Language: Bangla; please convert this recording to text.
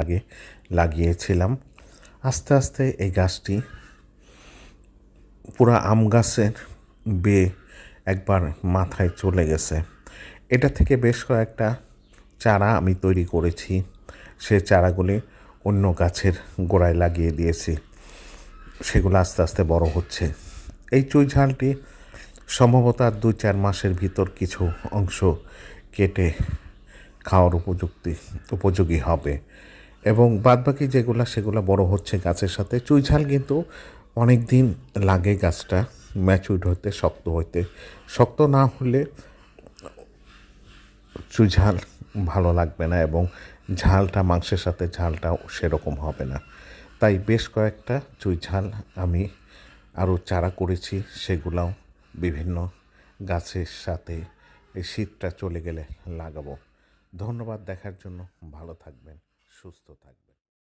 আগে লাগিয়েছিলাম। আস্তে আস্তে এই গাছটি পুরো আম গাছের বে একবার মাথায় চলে গেছে। এটা থেকে বেশ কয়েকটা চারা আমি তৈরি করেছি। সে চারাগুলি অন্য গাছের গোড়ায় লাগিয়ে দিয়েছি। সেগুলো আস্তে আস্তে বড় হচ্ছে। এই চুই ঝালটি সম্ভবত আর দুই, চার মাসের ভিতর কিছু অংশ কেটে খাওয়ার উপযুক্তি, উপযোগী হবে। এবং বাদবাকি যেগুলো, সেগুলো বড় হচ্ছে গাছের সাথে। চুই ঝাল কিন্তু অনেক দিন লাগে গাছটা ম্যাচুইড হতে শক্ত হইতে। শক্ত না হলে চুই ঝাল ভালো লাগবে না এবং ঝালটা, মাংসের সাথে ঝালটাও সেরকম হবে না। তাই বেশ কয়েকটা চুই ঝাল আমি আরও চারা করেছি, সেগুলাও বিভিন্ন গাছের সাথে এই শীতটা চলে গেলে লাগাবো। ধন্যবাদ, দেখার জন্য ভালো থাকবেন। সুস্থ থাকবেন।